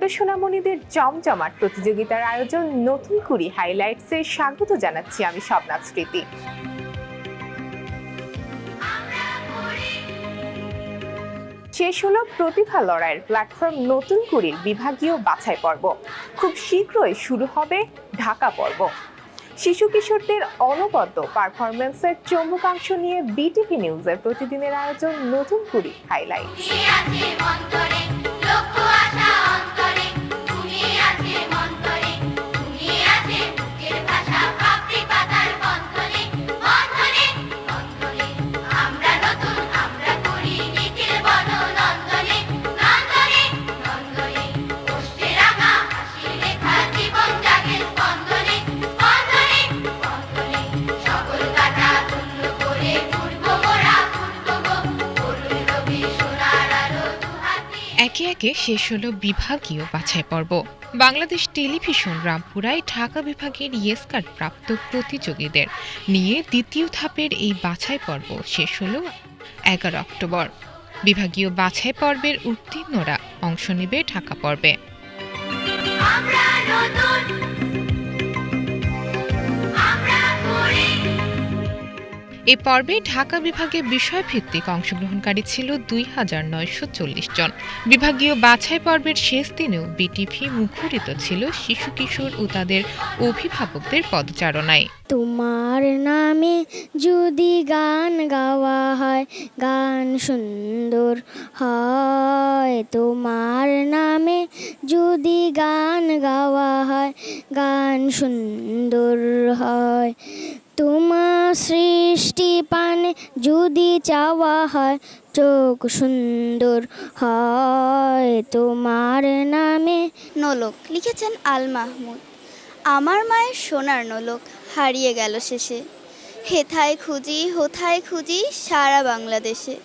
ছোট সোনামণিদের জমজমাট প্রতিযোগিতার আয়োজন নতুন কুড়ি হাইলাইটসে স্বাগত জানাচ্ছি আমি স্বপ্নাথ স্মৃতি। শেষ হলো প্রতিভা লড়াইয়ের প্ল্যাটফর্ম নতুন কুড়ির বিভাগীয় বাছাই পর্ব। খুব শীঘ্রই শুরু হবে ঢাকা পর্ব। শিশু কিশোরদের অনবদ্য পারফরমেন্সের চম্বুকাংশ নিয়ে বিটিভি নিউজের প্রতিদিনের আয়োজন নতুন কুড়ি হাইলাইট একে একে শেষ হল বিভাগীয় বাছাই পর্ব। বাংলাদেশ টেলিভিশন রামপুরায় ঢাকা বিভাগের ইয়েসকার্ড প্রাপ্ত প্রতিযোগীদের নিয়ে দ্বিতীয় ধাপের এই বাছাই পর্ব শেষ হল এগারো অক্টোবর। বিভাগীয় বাছাই পর্বের উত্তীর্ণরা অংশ নেবে ঢাকা পর্বে। আমরা নতুন এ পর্বে ঢাকা বিভাগে বিষয়ভিত্তিক অংশগ্রহণকারী ছিল দুই হাজার নয়শো চল্লিশ জন। বিভাগীয় বাছাই পর্বের শেষ দিনেও বিটিভি মুখরিত ছিল শিশু কিশোর ও তাদের অভিভাবকদের পদচারণায়। তোমার নামে যদি গান গাওয়া হয়, গান সুন্দর হয়। তোমার নামে যদি গান গাওয়া হয়, গান সুন্দর হয়। তোমার সৃষ্টি পানে যদি চাওয়া হয়, চোখ সুন্দর হয়। তোমার নামে নলক, লিখেছেন আল মাহমুদ। আমার মায়ের সোনার নলক হারিয়ে গেল শেষে। হেথায় খুঁজি, হোথায় খুঁজি সারা বাংলাদেশে।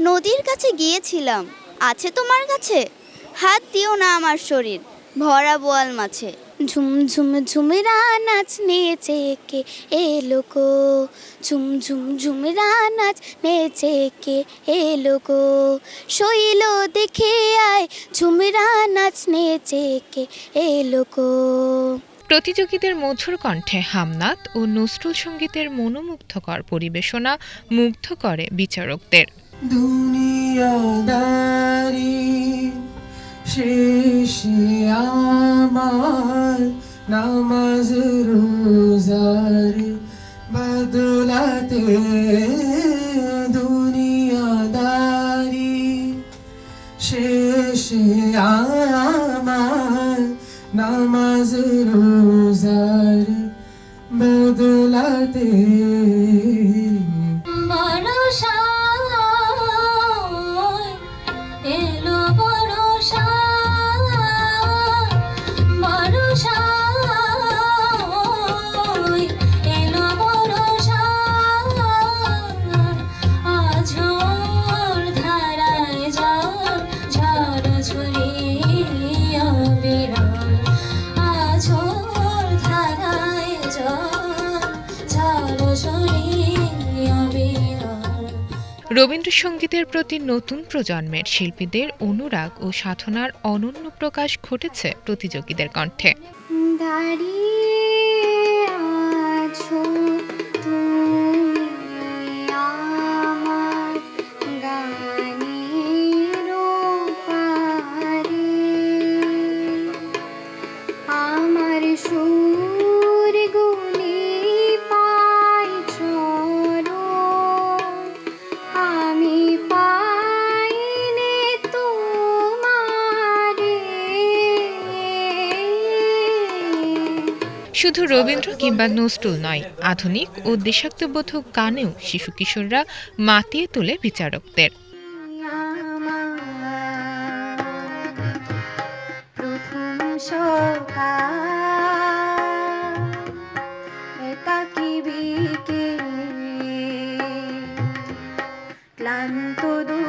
নদীর কাছে গিয়েছিলাম, আছে তোমার কাছে? হাত দিও না আমার শরীর, ভরা বোয়াল মাছে। ঝুম ঝুম ঝুমরা নাচ নেচে কে এলো গো? ঝুম ঝুম ঝুমরা নাচ নেচে কে এলো গো? শৈল দেখে আয় ঝুমরা নাচ নেচে কে এলো গো? প্রতিযোগীদের মধুর কণ্ঠে হামনাত ও নজরুল সঙ্গীতের মনোমুগ্ধকর পরিবেশনা মুগ্ধ করে বিচারকদের। দুনিয়াদারি। শেষে আমার নামাজ রোজার বদলাতে দুনিয়াদারি। শেষে আমার নামাজ রোজার বদলাতে রবীন্দ্রসঙ্গীতের প্রতি নতুন প্রজন্মের শিল্পীদের অনুরাগ ও সাধনার অনন্য প্রকাশ ঘটেছে প্রতিযোগীদের কণ্ঠে। দাঁড়িয়ে শুধু রবীন্দ্র কিংবা নজরুল নয়, আধুনিক ও দেশাত্মবোধক গানেও শিশু কিশোররা মাতিয়ে তোলে বিচারকদের। ক্লান্ত দুপুর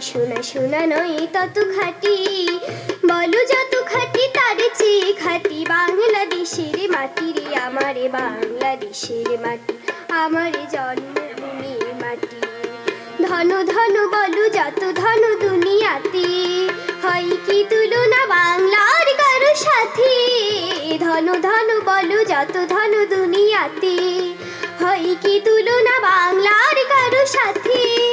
সোনা সোনা নয় তত খাটি। বলো যত খাটি, তার চেয়ে খাটি বাংলাদেশের মাটি রে, আমারে বাংলাদেশের মাটি, আমারে জন্মভূমির মাটি। ধন ধন বলো যত ধন দুনিয়াতে, হয় কি তুলনা বাংলার কারও সাথে? ধন ধন বলো যত ধন দুনিয়াতে, হয় কি তুলনা বাংলার কারও সাথে?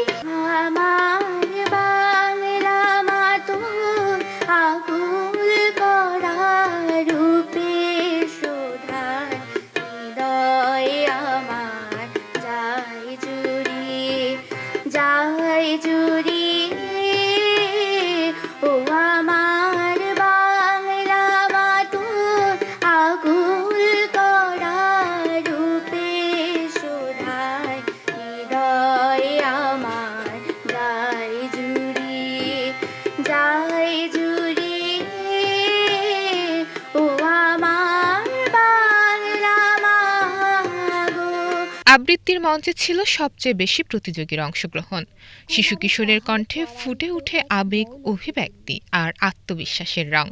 আবৃত্তির মঞ্চে ছিল সবচেয়ে বেশি প্রতিযোগীর অংশগ্রহণ। শিশু কিশোরের কণ্ঠে ফুটে উঠে আবেগ, অভিব্যক্তি আর আত্মবিশ্বাসের রং।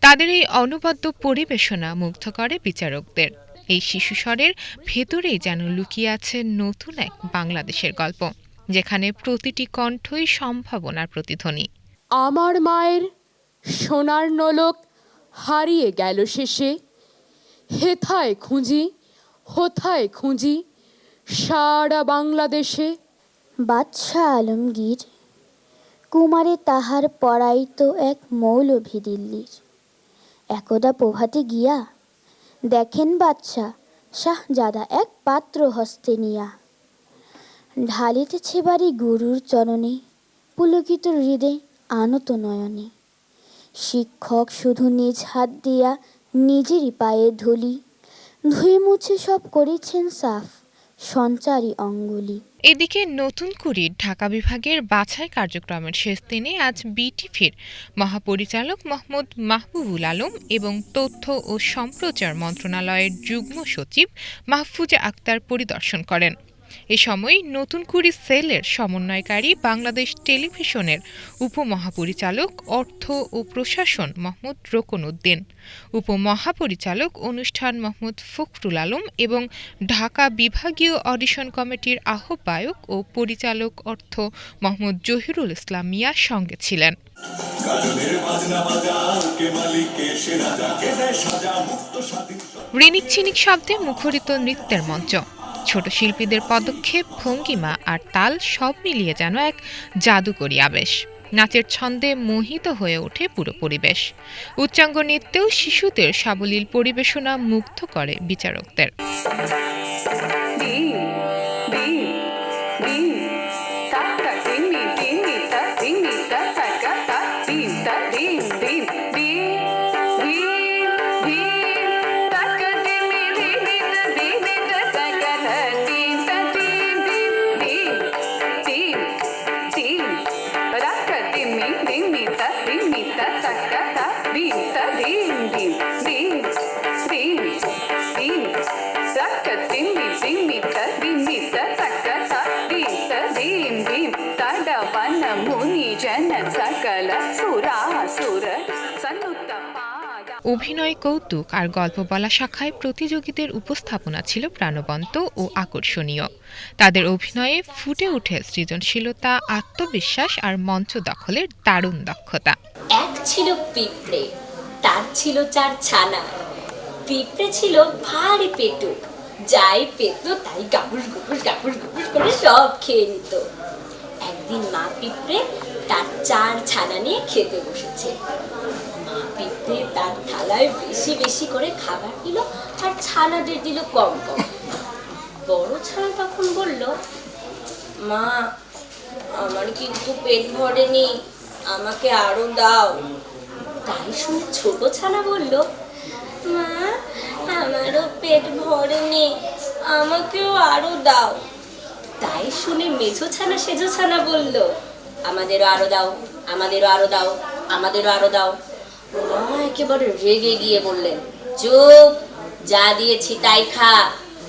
তাদের এই অনবদ্য পরিবেশনা মুগ্ধ করে বিচারকদের। এই শিশু স্বরের ভেতরেই যেন লুকিয়ে আছে নতুন এক বাংলাদেশের গল্প, যেখানে প্রতিটি কণ্ঠই সম্ভাবনার প্রতিধ্বনি। আমার মায়ের সোনার নলক হারিয়ে গেল শেষে। হেথায় খুঁজি, হোথায় খুঁজি সারা বাংলাদেশে। বাদশাহ আলমগীর কুমারে তাহার পড়াইত এক মৌলভী দিল্লির। একদা প্রভাতে গিয়া দেখেন বাদশাহ, শাহজাদা এক পাত্র হস্তে নিয়া। ঢালিতেছে বাড়ি গুরুর চরণে, পুলকিত হৃদে আনত নয়নে। শিক্ষক শুধু নিজ হাত দিয়া নিজেরই পায়ে ধুলি ধুয়ে মুছে সব করেছেন সাফ। সঞ্চারী অঙ্গুলি। এদিকে নতুন করে ঢাকা বিভাগের বাছাই কার্যক্রমের শেষ দিনে আজ বিটিভির মহাপরিচালক মোহাম্মদ মাহবুবুল আলম এবং তথ্য ও সম্প্রচার মন্ত্রণালয়ের যুগ্ম সচিব মাহফুজা আক্তার পরিদর্শন করেন। এ সময় নতুন কুড়ি সেলের সমন্বয়কারী বাংলাদেশ টেলিভিশনের উপমহাপরিচালক, অর্থ ও প্রশাসন মোহাম্মদ রোকন উদ্দিন উপমহাপরিচালক অনুষ্ঠান মোহাম্মদ ফখরুল আলম এবং ঢাকা বিভাগীয় অডিশন কমিটির আহ্বায়ক ও পরিচালক অর্থ মোহাম্মদ জহিরুল ইসলাম মিয়া সঙ্গে ছিলেন। রিনিক চিনিক শব্দে মুখরিত নৃত্যের মঞ্চ। ছোট শিল্পীদের পদক্ষেপ, ভঙ্গিমা আর তাল সব মিলিয়ে যেন এক জাদুকরী আবেশ। নাচের ছন্দে মোহিত হয়ে ওঠে পুরো পরিবেশ। উচ্চাঙ্গ নৃত্যেও শিশুদের সাবলীল পরিবেশনা মুগ্ধ করে বিচারকদের। অভিনয়, কৌতুক আর গল্প বলা শাখায় প্রতিযোগীদের উপস্থাপনা ছিল প্রাণবন্ত ও আকর্ষণীয়। তাদের অভিনয়ে ফুটে ওঠে সৃজনশীলতা, আত্মবিশ্বাস আর মঞ্চ দখলের দারুণ দক্ষতা। এক ছিল পিঁপড়ে, তার ছিল চার ছানা। পিঁপড়ে ছিল ভারী পেটু, যাই পেত তাই গাবুস গুবুস গাবুস গুবুস করে সব খেয়ে নিত। একদিন মা পিঁপড়ে তার চার ছানা নিয়ে খেতে বসেছে। মা তার থালায় বেশি বেশি করে খাবার দিল আর ছানাদের দিল কম কম। বড় ছানা তখন বলল, মা, আমার কিন্তু পেট ভরেনি, আমাকে আরও দাও। তাই শুনে ছোট ছানা বলল, মা, আমারও পেট ভরেনি, আমাকেও আরও দাও। তাই শুনে মেঝো ছানা সেজো ছানা বলল, আমাদেরও আরও দাও, আমাদেরও আরও দাও, আমাদেরও আরও দাও। মা একেবারে রেগে গিয়ে বললেন, চুপ, যা দিয়েছি তাই খা,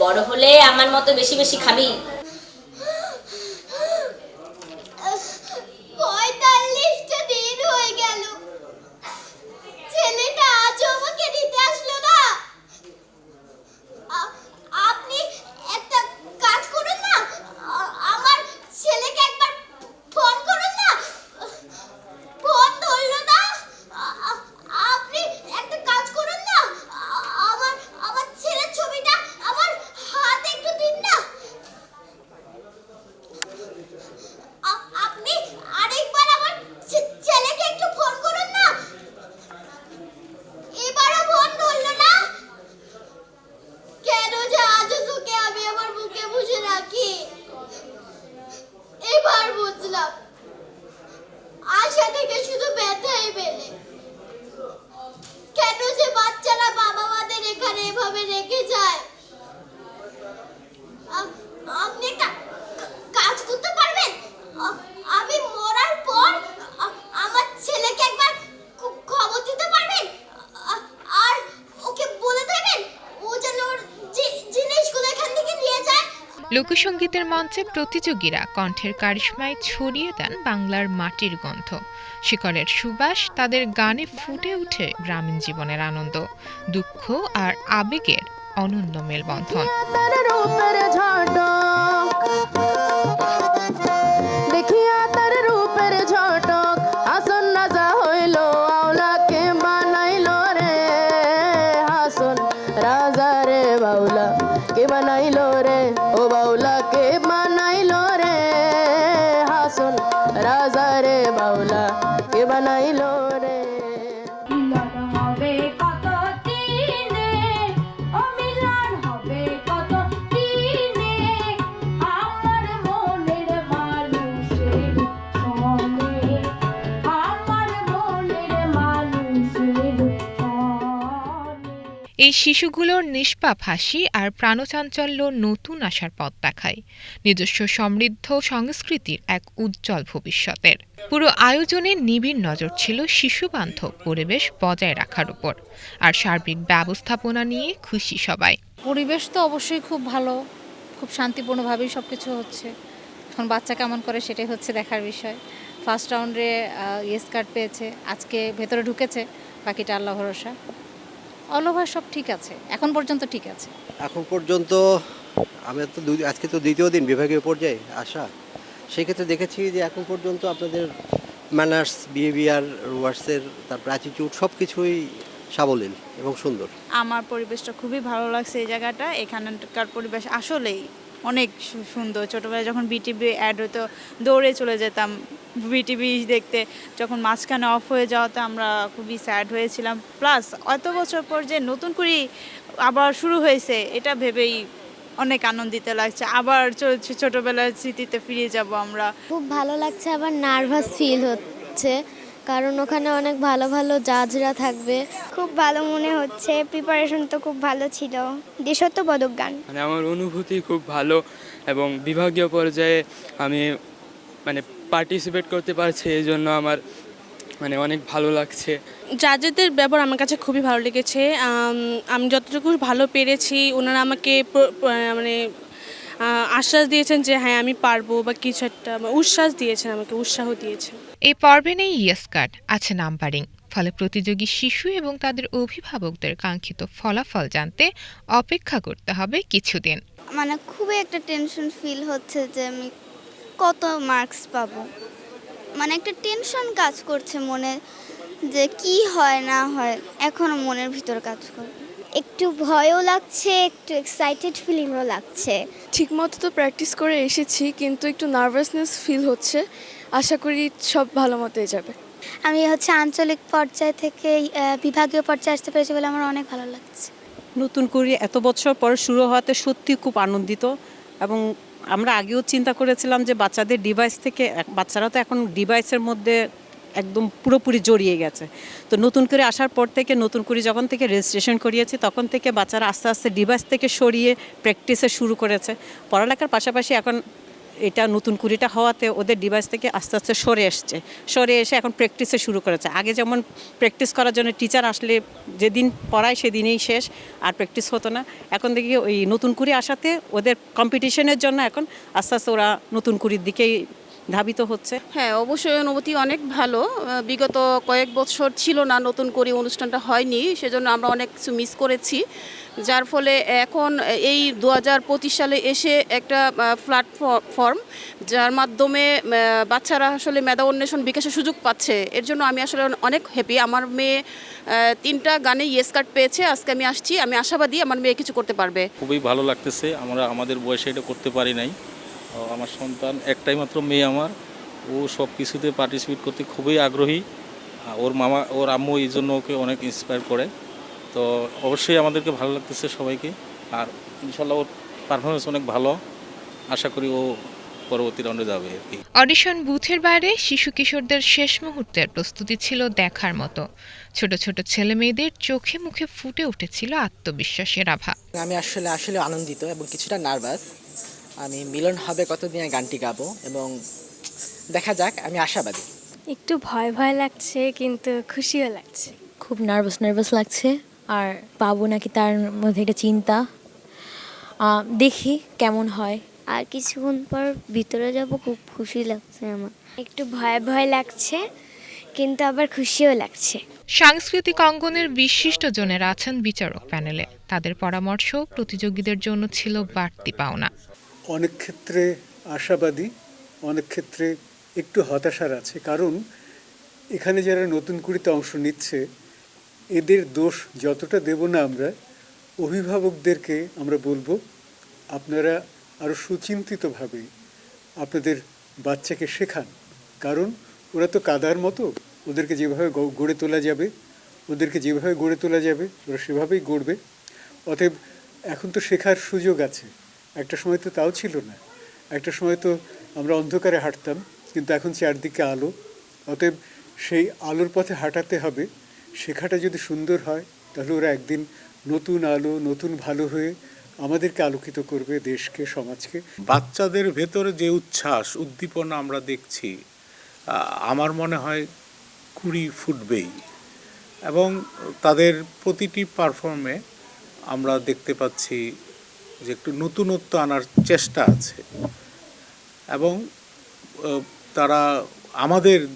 বড় হলে আমার মতো বেশি বেশি খাবি। ফোন করুন লোকসঙ্গীতের মঞ্চে প্রতিযোগীরা কণ্ঠের কারিশ্মায় ছড়িয়ে দেন বাংলার মাটির গন্ধ। শিকড়ের সুবাস তাদের গানে ফুটে উঠে গ্রামীণ জীবনের আনন্দ, দুঃখ আর আবেগের অনন্য মেলবন্ধন। এই শিশুগুলোর নিষ্পাপ হাসি আর প্রাণচাঞ্চল্য নতুন আশার পথ দেখায়। নিজস্ব সমৃদ্ধ সংস্কৃতির এক উজ্জ্বল ভবিষ্যতের। পুরো আয়োজনে নিবিড় নজর ছিল শিশুবান্ধব পরিবেশ বজায় রাখার উপর। আর সার্বিক ব্যবস্থাপনা নিয়ে খুশি সবাই। পরিবেশ তো অবশ্যই খুব ভালো, খুব শান্তিপূর্ণভাবেই সব কিছু হচ্ছে। এখন বাচ্চা কেমন করে সেটাই হচ্ছে দেখার বিষয়। ফার্স্ট রাউন্ডে ইয়েস কার্ড পেয়েছে, আজকে ভেতরে ঢুকেছে, বাকিটা আল্লাহ ভরসা। ওভার সব ঠিক আছে এখন পর্যন্ত ঠিক আছে। এখন পর্যন্ত আমি তো দুই- আজকে তো দ্বিতীয় দিন বিভাগীয় পর্যায়ে আসা। সেক্ষেত্রে দেখেছি যে এখন পর্যন্ত আপনাদের ম্যানার্স বিহেভিয়ার ওয়ার্ডসের তারপর অ্যাটিটিউড সব কিছুই সাবলীল এবং সুন্দর। আমার পরিবেশটা খুবই ভালো লাগছে এই জায়গাটা এখানকার পরিবেশ আসলেই অনেক সুন্দর। ছোটোবেলায় যখন বিটিভি অ্যাড হতো, দৌড়ে চলে যেতাম বিটিভি দেখতে। যখন মাঝখানে অফ হয়ে যাওয়াতে আমরা খুবই স্যাড হয়েছিলাম। প্লাস অত বছর পর যে নতুন করে আবার শুরু হয়েছে, এটা ভেবেই অনেক আনন্দিত লাগছে। আবার ছো- ছো- স্মৃতিতে ফিরে যাব আমরা। খুব ভালো লাগছে, আবার নার্ভাস ফিল হচ্ছে। কারণ ওখানে অনেক ভালো ভালো জাজরা থাকবে। খুব ভালো মনে হচ্ছে প্রিপারেশন তো খুব ভালো ছিল। দেশত্ববোধক গান মানে আমার অনুভূতি খুব ভালো এবং বিভাগীয় পর্যায়ে আমি মানে পার্টিসিপেট করতে পারছি এই জন্য আমার মানে অনেক ভালো লাগছে। জাজেদের ব্যবহার আমার কাছে খুবই ভালো লেগেছে। আমি যতটুকু ভালো পেরেছি ওনারা আমাকে মানে আশ্বাস দিয়েছেন যে হ্যাঁ আমি পারব বা কিছু একটা উচ্ছ্বাস দিয়েছেন আমাকে উৎসাহ দিয়েছেন। এই পর্বে নেই ইয়েস কার্ড আছে নাম্বারিং। ফলে প্রতিযোগী শিশু এবং তাদের অভিভাবকদের কাঙ্ক্ষিত ফলাফল জানতে অপেক্ষা করতে হবে কিছুদিন। মানে খুবই একটা টেনশন ফিল হচ্ছে যে আমি কত মার্কস পাবো। মানে একটা টেনশন কাজ করছে মনে যে কি হয় না হয় এখনও মনের ভিতর কাজ করে একটু ভয়ও লাগছে একটু এক্সাইটেড ফিলিংও লাগছে। ঠিকমতো তো প্র্যাকটিস করে এসেছি কিন্তু একটু নার্ভাসনেস ফিল হচ্ছে। আশা করি সব ভালো মতোই যাবে। আমি হচ্ছে আঞ্চলিক পর্যায় থেকে বিভাগীয় পর্যায়ে আসতে পেরেছি বলে আমার অনেক ভালো লাগছে। নতুন করে এত বছর পর শুরু হওয়াতে সত্যি খুব আনন্দিত এবং আমরা আগেও চিন্তা করেছিলাম যে বাচ্চাদের ডিভাইস থেকে বাচ্চারা তো এখন ডিভাইসের মধ্যে একদম পুরোপুরি জড়িয়ে গেছে। তো নতুন করে আসার পর থেকে নতুন করে যখন থেকে রেজিস্ট্রেশন করিয়েছি তখন থেকে বাচ্চারা আস্তে আস্তে ডিভাইস থেকে সরিয়ে প্র্যাকটিসে শুরু করেছে। পড়ালেখার পাশাপাশি এখন এটা নতুন কুড়িটা হওয়াতে ওদের ডিভাইস থেকে আস্তে আস্তে সরে এসছে। সরে এসে এখন প্র্যাকটিসে শুরু করেছে। আগে যেমন প্র্যাকটিস করার জন্য টিচার আসলে যেদিন পড়ায় সেদিনেই শেষ, আর প্র্যাকটিস হতো না। এখন দেখি ওই নতুন কুড়ি আসাতে ওদের কম্পিটিশনের জন্য এখন আস্তে আস্তে ওরা নতুন কুড়ির দিকেই ধাবিত হচ্ছে? হ্যাঁ অবশ্যই অনুভূতি অনেক ভালো। বিগত কয়েক বছর ছিল না নতুন করে অনুষ্ঠানটা হয়নি সেজন্য আমরা অনেক কিছু মিস করেছি। যার ফলে এখন এই দু হাজার পঁচিশ সালে এসে একটা প্ল্যাটফর্ম যার মাধ্যমে বাচ্চারা আসলে মেধা অন্বেষণ বিকাশের সুযোগ পাচ্ছে। এর জন্য আমি আসলে অনেক হ্যাপি আমার মেয়ে তিনটা গানে ইয়েস কার্ড পেয়েছে। আজকে আমি আসছি। আমি আশাবাদী আমার মেয়ে কিছু করতে পারবে। খুবই ভালো লাগতেছে। আমরা আমাদের বয়সে এটা করতে পারি নাই। আমার সন্তান একটাই মাত্র মেয়ে আমার। ও সব কিছুতে পার্টিসিপেট করতে খুবই আগ্রহী। ওর মামা ওর আম্মু এই জন্য ওকে অনেক ইন্সপায়ার করে। তো অবশ্যই আমাদেরকে ভালো লাগতেছে সবাইকে। আর ইনশাল্লাহ ওর পারফরমেন্স অনেক ভালো। আশা করি ও পরবর্তী রাউন্ডে যাবে অডিশন বুথের বাইরে শিশু কিশোরদের শেষ মুহূর্তের প্রস্তুতি ছিল দেখার মতো। ছোট ছোট ছেলে মেয়েদের চোখে মুখে ফুটে উঠেছিল আত্মবিশ্বাসের আভা। আমি আসলে আসলে আনন্দিত এবং কিছুটা নার্ভাস আমি মিলন হবে কতদিনে গানটি গাবো এবং দেখা যাক আমি আশাবাদী। একটু ভয় ভয় লাগছে কিন্তু খুশিও লাগছে। খুব নার্ভাস নার্ভাস লাগছে। আর পাবো নাকি তার মধ্যে একটা চিন্তা। দেখি কেমন হয়। আর কিছুক্ষণ পর ভিতরে যাব খুব খুশি লাগছে আমার। একটু ভয় ভয় লাগছে কিন্তু আবার খুশিও লাগছে। সাংস্কৃতিক অঙ্গনের বিশিষ্টজনের আছেন বিচারক প্যানেলে। তাদের পরামর্শ প্রতিযোগীদের জন্য ছিল বাড়তি পাওনা। অনেক ক্ষেত্রে আশাবাদী, অনেক ক্ষেত্রে একটু হতাশার আছে। কারণ এখানে যারা নতুন কুড়িতে অংশ নিচ্ছে, এদের দোষ যতটা দেব না আমরা, অভিভাবকদেরকে আমরা বলব, আপনারা আরও সুচিন্তিতভাবে আপনাদের বাচ্চাকে শেখান। কারণ ওরা তো কাদার মতো, ওদেরকে যেভাবে গড়ে তোলা যাবে, ওদেরকে যেভাবে গড়ে তোলা যাবে, ওরা সেভাবেই গড়বে। অতএব এখন তো শেখার সুযোগ আছে। একটা সময় তো তাও ছিল না। একটা সময় তো আমরা অন্ধকারে হাঁটতাম, কিন্তু এখন চারদিকে আলো। অতএব সেই আলোর পথে হাঁটাতে হবে। শেখাটা যদি সুন্দর হয়, তাহলে ওরা একদিন নতুন আলো, নতুন ভালো হয়ে আমাদেরকে আলোকিত করবে, দেশকে, সমাজকে। বাচ্চাদের ভেতরে যে উচ্ছ্বাস, উদ্দীপনা আমরা দেখছি আমার মনে হয় কুড়ি ফুটবেই। এবং তাদের প্রতিটি পারফর্মে আমরা দেখতে পাচ্ছি যে একটু নতুনত্ব আনার চেষ্টা আছে। এবং তারা আমাদের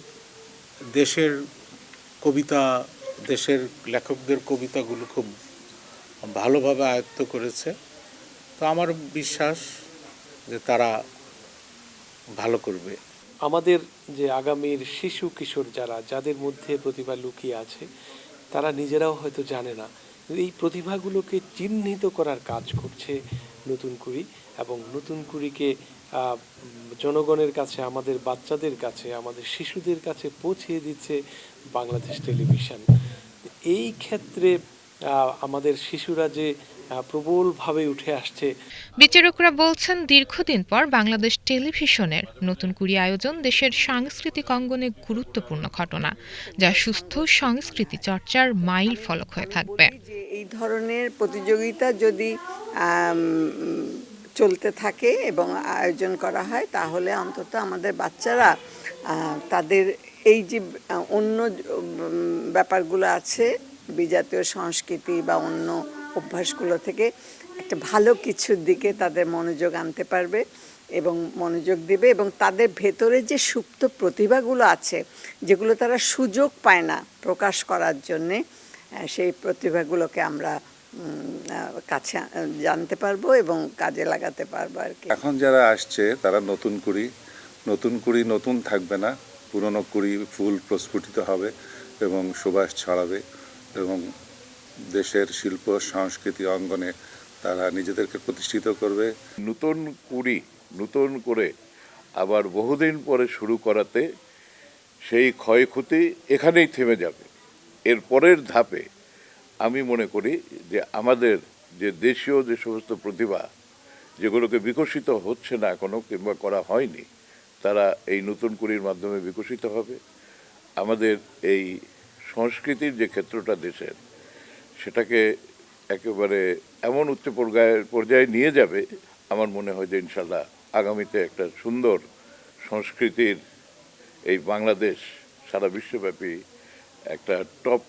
দেশের কবিতা, দেশের লেখকদের কবিতাগুলো খুব ভালোভাবে আয়ত্ত করেছে। তো আমার বিশ্বাস যে তারা ভালো করবে। আমাদের যে আগামীর শিশু কিশোর যারা, যাদের মধ্যে প্রতিভা লুকিয়ে আছে, তারা নিজেরাও হয়তো জানে না এই প্রতিভাগুলোকে চিহ্নিত করার কাজ করছে নতুন কুড়ি এবং নতুন কুড়িকে জনগণের কাছে, আমাদের বাচ্চাদের কাছে, আমাদের শিশুদের কাছে পৌঁছিয়ে দিচ্ছে বাংলাদেশ টেলিভিশন। এই ক্ষেত্রে আমাদের শিশুরা যে প্রবলভাবে উঠে আসছে। বিচারকরা বলছেন দীর্ঘদিন পর বাংলাদেশ টেলিভিশনের নতুন কুড়ি আয়োজন দেশের সাংস্কৃতিক অঙ্গনে গুরুত্বপূর্ণ ঘটনা যা সুস্থ সংস্কৃতি চর্চার মাইল ফলক হয়ে থাকবে। এই ধরনের প্রতিযোগিতা যদি চলতে থাকে এবং আয়োজন করা হয় তাহলে অন্তত আমাদের বাচ্চারা তাদের এই যে অন্য ব্যাপারগুলো আছে বিজাতীয় সংস্কৃতি বা অন্য অভ্যাসগুলো থেকে একটা ভালো কিছুর দিকে তাদের মনোযোগ আনতে পারবে এবং মনোযোগ দিবে এবং তাদের ভেতরে যে সুপ্ত প্রতিভাগুলো আছে, যেগুলো তারা সুযোগ পায় না প্রকাশ করার জন্যে সেই প্রতিভাগুলোকে আমরা কাছে জানতে পারব এবং কাজে লাগাতে পারব আর কি। এখন যারা আসছে, তারা নতুন কুড়ি নতুন কুড়ি নতুন থাকবে না, পুরনো কুড়ি ফুল প্রস্ফুটিত হবে এবং সুবাস ছড়াবে এবং দেশের শিল্প, সংস্কৃতি অঙ্গনে তারা নিজেদেরকে প্রতিষ্ঠিত করবে। নতুন কুড়ি, নতুন করে আবার বহুদিন পরে শুরু করাতে সেই ক্ষয়ক্ষতি এখানেই থেমে যাবে। এর পরের ধাপে আমি মনে করি যে আমাদের যে দেশীয় যে সমস্ত প্রতিভা, যেগুলোকে বিকশিত হচ্ছে না এখনও কিংবা করা হয়নি, তারা এই নতুন কুড়ির মাধ্যমে বিকশিত হবে। আমাদের এই সংস্কৃতির যে ক্ষেত্রটা দেশের সেটাকে একেবারে এমন উচ্চ পর্যায়ের পর্যায়ে নিয়ে যাবে আমার মনে হয় যে ইনশাল্লাহ আগামীতে একটা সুন্দর সংস্কৃতির এই বাংলাদেশ সারা বিশ্বব্যাপী একটা টপ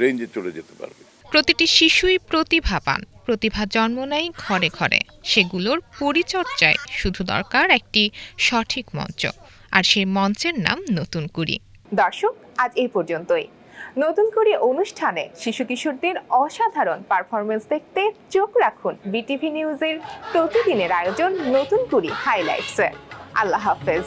রেঞ্জে চলে যেতে পারবে। প্রতিটি শিশুই প্রতিভাবান। প্রতিভা জন্ম নেয় ঘরে ঘরে। সেগুলোর পরিচর্যায় শুধু দরকার একটি সঠিক মঞ্চ। আর সেই মঞ্চের নাম নতুন কুড়ি। দর্শক আজ এই পর্যন্তই। নতুন করে অনুষ্ঠানে শিশু কিশোরদের অসাধারণ পারফরমেন্স দেখতে চোখ রাখুন বিটিভি নিউজের প্রতিদিনের আয়োজন নতুন কুড়ি হাইলাইটস আল্লাহ হাফেজ।